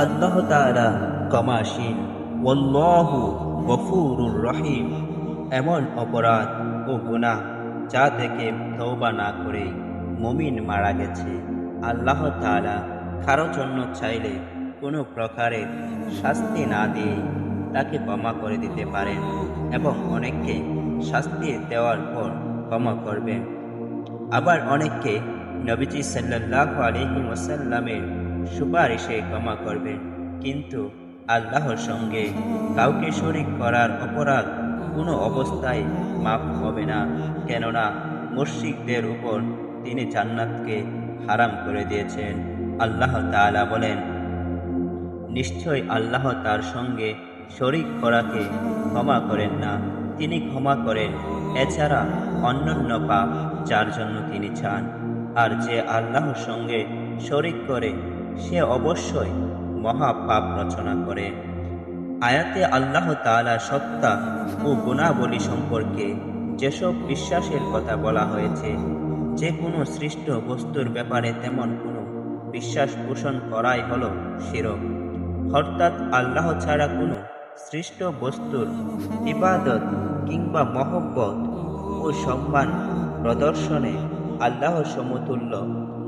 আল্লাহ তাআলা ক্ষমাশীল ওয়াল্লাহু গফুরুর রহিম। এমন অপরাধ ও গুনাহ যা থেকে তওবা না করে মমিন মারা গেছে। আল্লাহ তাআলা কারও জন্য চাইলে কোনো প্রকারের শাস্তি না দিয়ে তাকে ক্ষমা করে দিতে পারেন এবং অনেককে শাস্তি দেওয়ার পর ক্ষমা করবেন। আবার অনেককে নবীজি সাল্লাহ আলহি ওসাল্লামের সুপারিশে ক্ষমা করবেন কিন্তু আল্লাহর সঙ্গে কাউকে শরিক করার অপরাধ কোনো অবস্থায় মাফ হবে না। কেননা মুর্শিকদের উপর তিনি জান্নাতকে হারাম করে দিয়েছেন। আল্লাহ তাআলা বলেন, নিশ্চয় আল্লাহ তার সঙ্গে শরিক করাকে ক্ষমা করেন না। তিনি ক্ষমা করেন, এছাড়া অন্যান্য পাপ যার জন্য তিনি চান। আর যে আল্লাহর সঙ্গে শরিক করে সে অবশ্যই মহা পাপ রচনা করে। আয়াতে আল্লাহ তাআলা সত্তা ও গুণাবলী সম্পর্কে যেসব বিশ্বাসের কথা বলা হয়েছে যে কোনো সৃষ্ট বস্তুর ব্যাপারে তেমন কোনো বিশ্বাস পোষণ করাই হলো শিরক। অর্থাৎ আল্লাহ ছাড়া কোনো সৃষ্ট বস্তুর ইবাদত কিংবা মহব্বত ও সম্মান প্রদর্শনে আল্লাহর সমতুল্য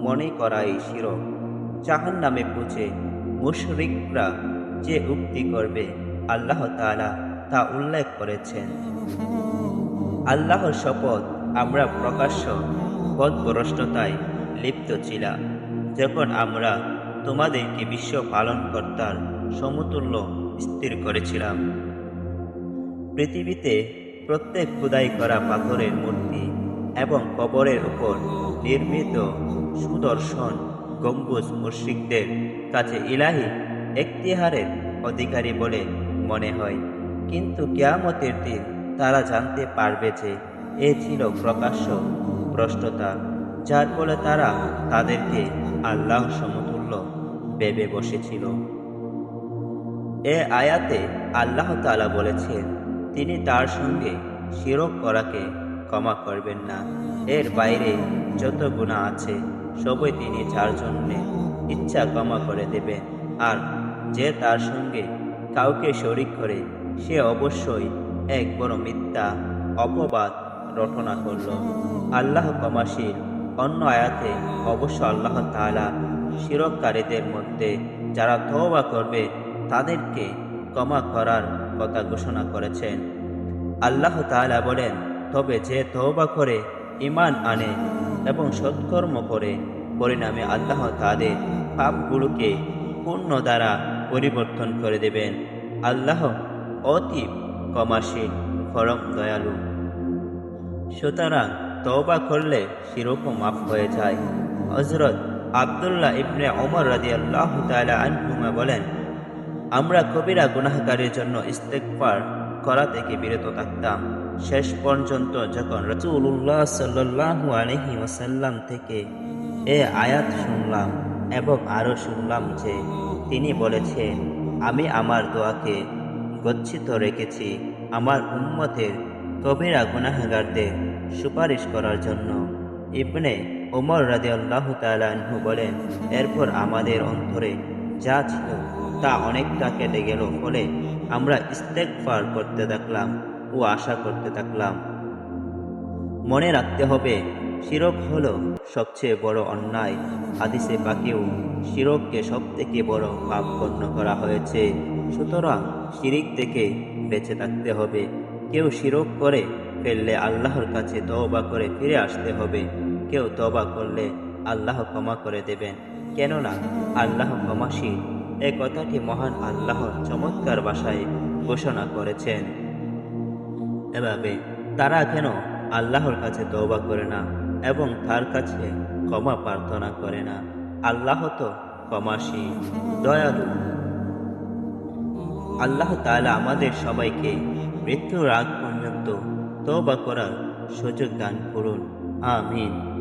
মনে করাই শিরক। জাহান নামে পুছে মুশরিকরা যে উক্তি করবে, আল্লাহ তালা তা উল্লেখ করেছেন। আল্লাহর শপথ আমরা প্রকাশ্য পথভ্রষ্টতায় লিপ্ত ছিলাম। যখন আমরা তোমাদেরকে বিশ্ব পালনকর্তার সমতুল্য স্থির করেছিলাম। পৃথিবীতে প্রত্যেক খোদাই করা পাথরের মূর্তি এবং কবরের উপর নির্মিত সুদর্শন গম্বুজ মুশ্রিকদের কাছে ইলাহি এখতিয়ারের অধিকারী বলে মনে হয়। কিন্তু কেয়ামতের দিন তারা জানতে পারবে যে এ ছিল প্রকাশ্য ভ্রষ্টতা যার ফলে তারা তাদেরকে আল্লাহ সমতুল্য ভেবে বসেছিল। এ আয়াতে আল্লাহ তালা বলেছেন, তিনি তার সঙ্গে শিরক করাকে ক্ষমা করবেন না। এর বাইরে যত গুণা আছে সবই তিনি যার জন্যে ইচ্ছা ক্ষমা করে দেবেন। আর যে তার সঙ্গে কাউকে শরিক করে, সে অবশ্যই এক বড় মিথ্যা, অপবাদ রটনা করল। আল্লাহ ক্ষমাশীল, অন্য আয়াতে অবশ্য আল্লাহ তাআলা শিরককারীদের মধ্যে যারা তওবা করবে, তাদেরকে ক্ষমা করার কথা ঘোষণা করেছেন। আল্লাহ তালা বলেন, তবে যে তওবা করে ইমান আনে এবং সৎকর্ম করে। পরিণামে আল্লাহ তাদের পাপগুলোকে পূর্ণ দ্বারা পরিবর্তন করে দেবেন। আল্লাহ অতি ক্ষমাশীল, পরম দয়ালু। সুতরাং তওবা করলে শিরকও মাফ হয়ে যায়। হজরত আবদুল্লাহ ইবনে ওমর রাদি আল্লাহ তালা বলেন, আমরা কবিরা গুনাহকারীর জন্য ইস্তেকবার করা থেকে বিরত থাকতাম। শেষ পর্যন্ত যখন রসুল্লাহ সাল্লু আলহি ওসাল্লাম থেকে এ আয়াত শুনলাম এবং আরও শুনলাম যে তিনি বলেছেন, আমি আমার দোয়াকে গচ্ছিত রেখেছি আমার উম্মতের কবিরা গুনাহগারদের সুপারিশ করার জন্য। ইবনে ওমর রাদে আল্লাহ তালু বলেন, এরপর আমাদের অন্তরে যা ছিল তা অনেকটা কেটে গেল, ফলে আমরা ইস্তেকফার করতে থাকলাম। ও আশা করতে থাকলাম। মনে রাখতে হবে, শিরক হলো সবচেয়ে বড় অন্যায়। হাদিসে পাকেও শিরককে সব থেকে বড় পাপ গণ্য করা হয়েছে। সুতরাং শিরিক থেকে বেঁচে থাকতে হবে। কেউ শিরক করে ফেললে আল্লাহর কাছে তওবা করে ফিরে আসতে হবে। কেউ তওবা করলে আল্লাহ ক্ষমা করে দেবেন। কেননা আল্লাহ ক্ষমাশীল। এ কথাটি মহান আল্লাহর চমৎকার ভাষায় ঘোষণা করেছেন। এভাবে তারা কেন আল্লাহর কাছে দৌবা করে না এবং তার কাছে ক্ষমা প্রার্থনা করে না। আল্লাহ তো ক্ষমাসী দয়ালু। আল্লাহ তালা আমাদের সবাইকে মৃত্যুর আগ পর্যন্ত তওবা করার সুযোগ দান করুন। আমিন।